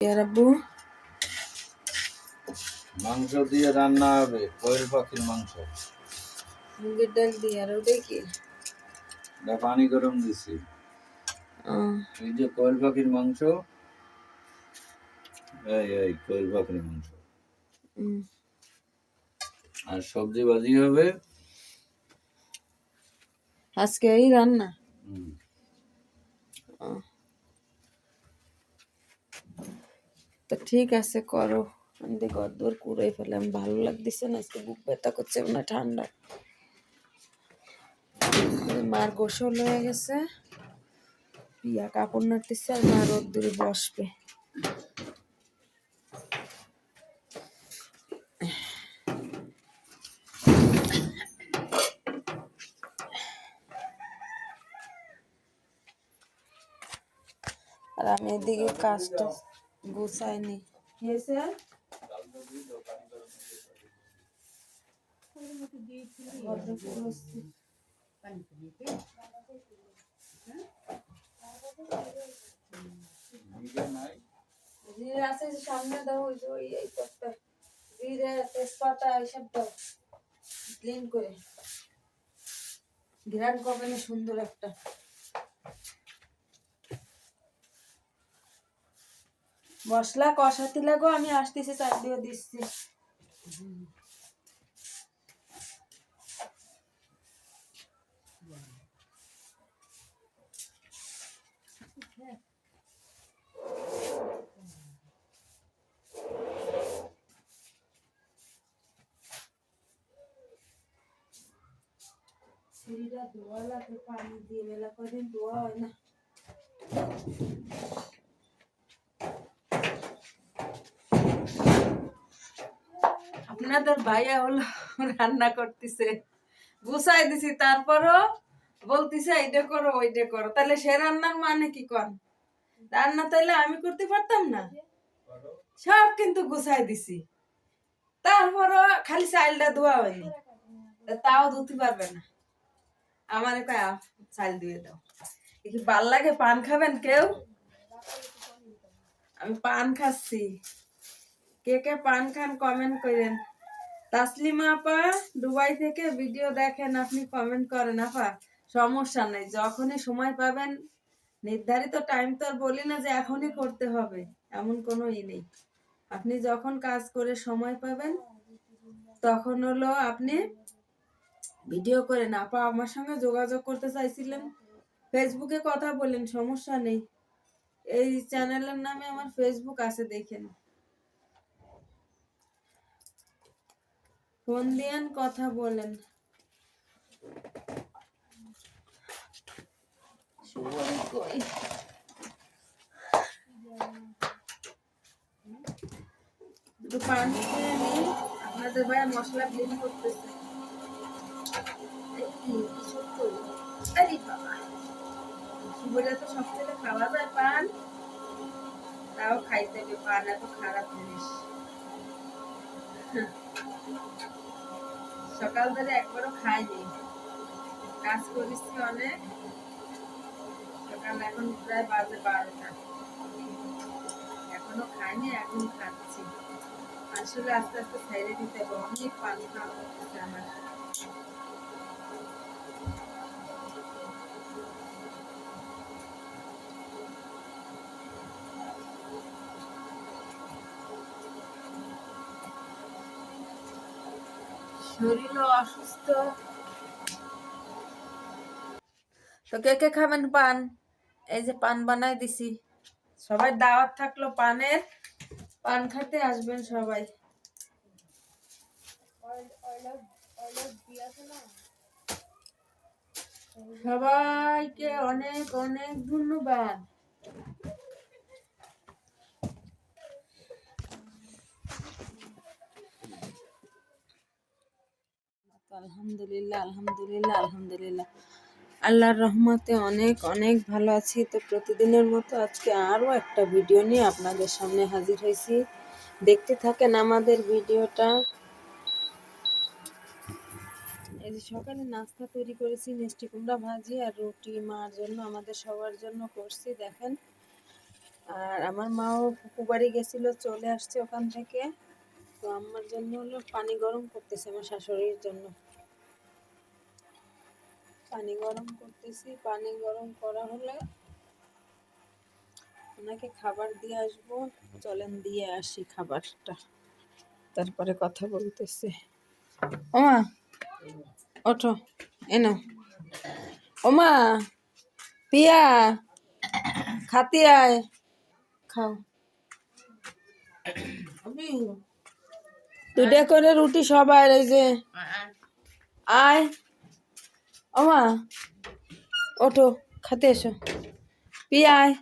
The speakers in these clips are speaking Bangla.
আব্বু মাংস দিয়ে রান্না হবে কোয়েল পাখির মাংস। মুগের ডাল দিয়ে আর ওটাই কি? পানি গরম দিছি। এই যে কোয়েল পাখির মাংস এই এই কোয়েল পাখির মাংস। আর সবজি ভাজি হবে। আজকে এই রান্না? হুম, তো ঠিক আছে, করো। আমি দেখি ঘর কুড়াই ফেলাম ভালো লাগতেছে না, আজকে বুক ব্যথা করছে না ঠান্ডা। মার গোসল হয়ে গেছে, পিয়া কাপড় নাড়তেছে আর মা রোদ দূরে বসবে। আর আমি এদিকে কাজটা জিরে আছে সামনে দাও ওই এই জিরে তেজপাতা এইসব দাও। ক্লিন করে। করবে সুন্দর একটা। মশলা কষাতে লাগো, আমি আসতেছি চার দিয়ে দিচ্ছি। সিঁড়িটা ধোয়া লাগে পানি দিয়ে বেলা কদিন ধোয়া হয় না। আপনাদের ভাইয়া হলো রান্না করতেছে। গুছাই দিছি, তারপরও বলতিছে, এইটা করো, ওইটা করো। তাহলে সে রান্নার মানে কি কন? রান্না তাইলে আমি করতে পারতাম না? সব কিন্তু গুছাই দিছি। তারপরও খালি চালটা ধোয়া হয়নি। তাও ধুতে পারবে না। আমার চাল দিয়ে দাও। কি ভালো লাগে? পান খাবেন কেউ? আমি পান খাচ্ছি। কে কে পান খান কমেন্ট করেন। তাসলিমা আপা, দুবাই থেকে ভিডিও দেখেন, আপনি কমেন্ট করেন, আপা। সমস্যা নেই, যখনই সময় পাবেন, নির্ধারিত টাইম তো আর বলি না যে এখনই করতে হবে, এমন কোনো ই নেই। আপনি যখন কাজ করে সময় পাবেন, তখন হলো আপনি ভিডিও করেন। আপা আমার সঙ্গে যোগাযোগ করতে চাইছিলেন ফেসবুকে কথা বলেন সমস্যা নেই। এই চ্যানেলের নামে আমার ফেসবুক আছে, দেখেন। ফোন দিয়েন কথা বলেন। আপনাদের ভাই মশলা করতেছে। তো? সব থেকে খাওয়া যায় পান। তাও খাইতে পান এত খারাপ জিনিস। সকাল একবারও খাইনি। কাজ করেছি অনেক। সকাল এখন প্রায় বাজে বারোটা। এখনও খাইনি, এখন খাচ্ছি। আসলে আস্তে আস্তে ছেড়ে দিতে হবে। অনেক পানি খাওয়া আমার। শরীরও অসুস্থ। তো কে কে খাবেন পান? এই যে পান বানাই দিছি। সবাই দাওয়াত থাকল পানের। পান খেতে আসবেন সবাই। সবাইকে অনেক অনেক ধন্যবাদ। আলহামদুলিল্লাহ আলহামদুলিল্লাহ আলহামদুলিল্লাহ। আল্লাহর রহমতে অনেক অনেক ভালো আছি। তো প্রতিদিনের মতো আজকে আরও একটা ভিডিও নিয়ে আপনাদের সামনে হাজির হয়েছি। দেখতে থাকেন আমাদের ভিডিওটা। এই যে সকালে নাস্তা তৈরি করেছি, মিষ্টি কুমড়া ভাজি আর রুটি মার জন্য, আমাদের সবার জন্য করছি, দেখেন। আর আমার মাও ফুপু বাড়ি গেছিল, চলে আসছে ওখান থেকে। তো আমার জন্য হলো পানি গরম করতেছে আমার শাশুড়ির জন্য। পানি গরম করতেছি, পানি গরম করা হলে ওনাকে খাবার দিয়ে আসব, চলেন দিয়ে আসি খাবারটা। তারপরে কথা বলতেছে। ওমা, ওঠো, এনো। ওমা, পিয়া, খাতি আয়, খাও। দুটা করে রুটি সবাই, এই যে। আয়। ওমা, ওঠো, খাতে এসো। পিয়া, আয়।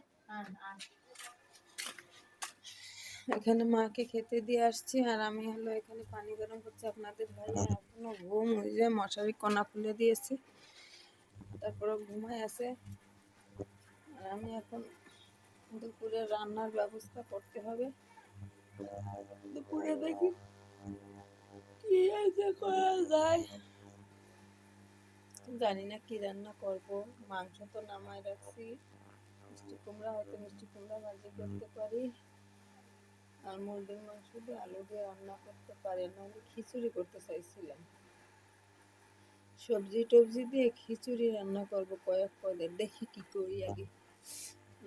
এখানে মাকে খেতে দিয়ে আসছি, আর আমি হলো এখানে পানি গরম করছি। আপনাদের ভাই এখনও ঘুম ওই যে মশারি কণা খুলে দিয়েছি। তারপরে ঘুমায় আছে। আর আমি এখন দুপুরে রান্নার ব্যবস্থা করতে হবে। দুপুরে দেখি। কি আছে করা যায় জানি না কি রান্না করব, মাংস তো নামায় রাখছি। মিষ্টি কুমড়া হয়তো মিষ্টি কুমড়া ভাজি করতে পারি। আর মুরগির মাংস দিয়ে আলু দিয়ে রান্না করতে পারি। নাহলে খিচুড়ি করতে চাইছিলাম। সবজি টবজি দিয়ে খিচুড়ি রান্না করব কয়েক পদের দেখি কি করি আগে।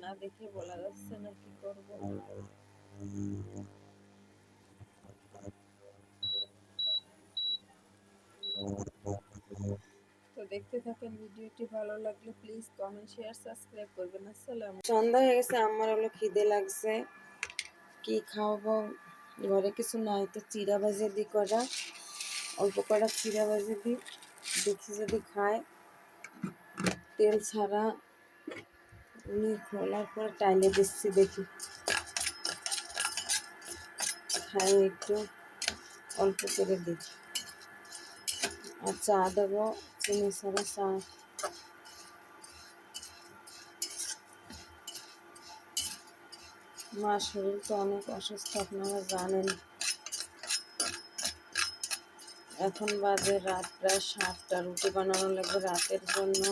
না দেখে বলা যাচ্ছে না কি করব। থাকেন ভিডিওটি ভালো লাগলে প্লিজ কমেন্ট শেয়ার সাবস্ক্রাইব করবেন। আসসালাম সন্ধ্যা হয়ে গেছে, আমার হলো খিদে লাগছে। কি খাওয়াবো? ঘরে কিছু নাই তো চিরা ভাজে দি করা। অল্প করা চিরা ভাজে দি। দেখি যদি খায়। তেল ছাড়া উনি খোলার পর টাইলে দিচ্ছি, দেখি। খাই একটু, অল্প করে দিই আর চা দেবো। চিনি ছাড়া চা মা শরীর তো অনেক অসুস্থ, আপনারা জানেন। এখন বাজে রাত, প্রায় সাতটা, রুটি বানানো লাগবে রাতের জন্য।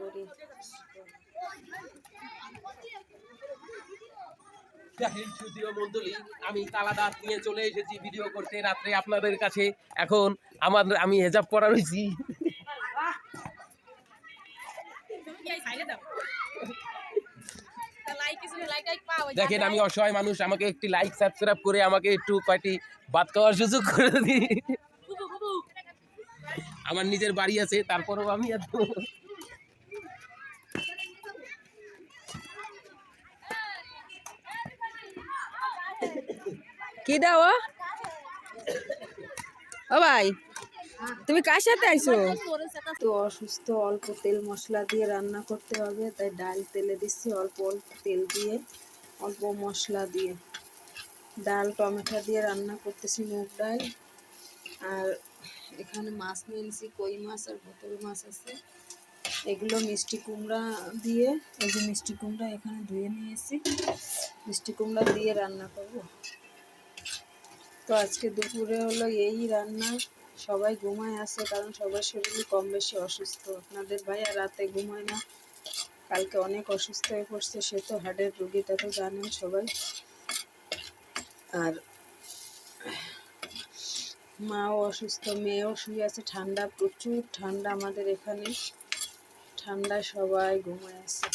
করি? দেখেন সুদীয় মন্ডলী আমি তালাদাত নিয়ে চলে এসেছি ভিডিও করতে রাত্রে আপনাদের কাছে। এখন আমার আমি হেজাব করা রয়েছি। দেখেন আমি অসহায় মানুষ আমাকে একটি লাইক সাবস্ক্রাইব করে আমাকে একটু কয়টি ভাত খাওয়ার সুযোগ করে দিই আমার নিজের বাড়ি আছে তারপরেও আমি এত কি দাও? ও? ভাই, তুমি কার সাথে আইছো? তো অসুস্থ, অল্প তেল মশলা দিয়ে রান্না করতে হবে, তাই ডাল তেলে দিচ্ছি, অল্প অল্প তেল দিয়ে, অল্প মশলা দিয়ে। ডাল, টমেটো দিয়ে রান্না করতেছি মুগ ডাল, আর এখানে মাছ নিয়ে নিয়েছি কই মাছ আর বোতল মাছ আছে। এগুলো মিষ্টি কুমড়া দিয়ে, এই যে মিষ্টি কুমড়া এখানে ধুয়ে নিয়েছি। মিষ্টি কুমড়া দিয়ে রান্না করব। তো আজকে দুপুরে হলো এই রান্না। সবাই ঘুমায় আছে কারণ সবার শরীরই কম বেশি অসুস্থ। আপনাদের ভাই আর রাতে ঘুমায় না। কালকে অনেক অসুস্থ হয়ে পড়ছে, সে তো হার্টের রুগীটা তো জানেন সবাই। আর মাও অসুস্থ, মেয়েও শুয়ে আছে। ঠান্ডা, প্রচুর ঠান্ডা আমাদের এখানে। ঠান্ডায় সবাই ঘুমায় আছে।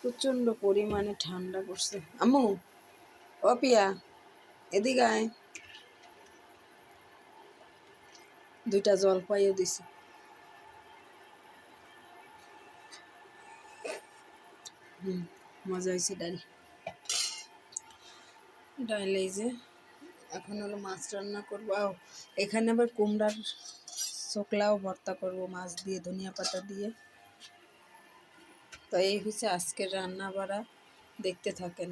প্রচণ্ড পরিমাণে ঠান্ডা পড়ছে। আম্মু অপিয়া পিয়া, এদিকে আয়। দুইটা জল পাইয়ে দিছি। হুম, মজা হয়েছে ডাল। ডাল এখন হলো মাছ রান্না করব। এখানে আবার কুমড়ার শোকলাও ভর্তা করব, মাছ দিয়ে, ধনিয়া পাতা দিয়ে। তো এই হচ্ছে আজকের রান্না বাড়া দেখতে থাকেন।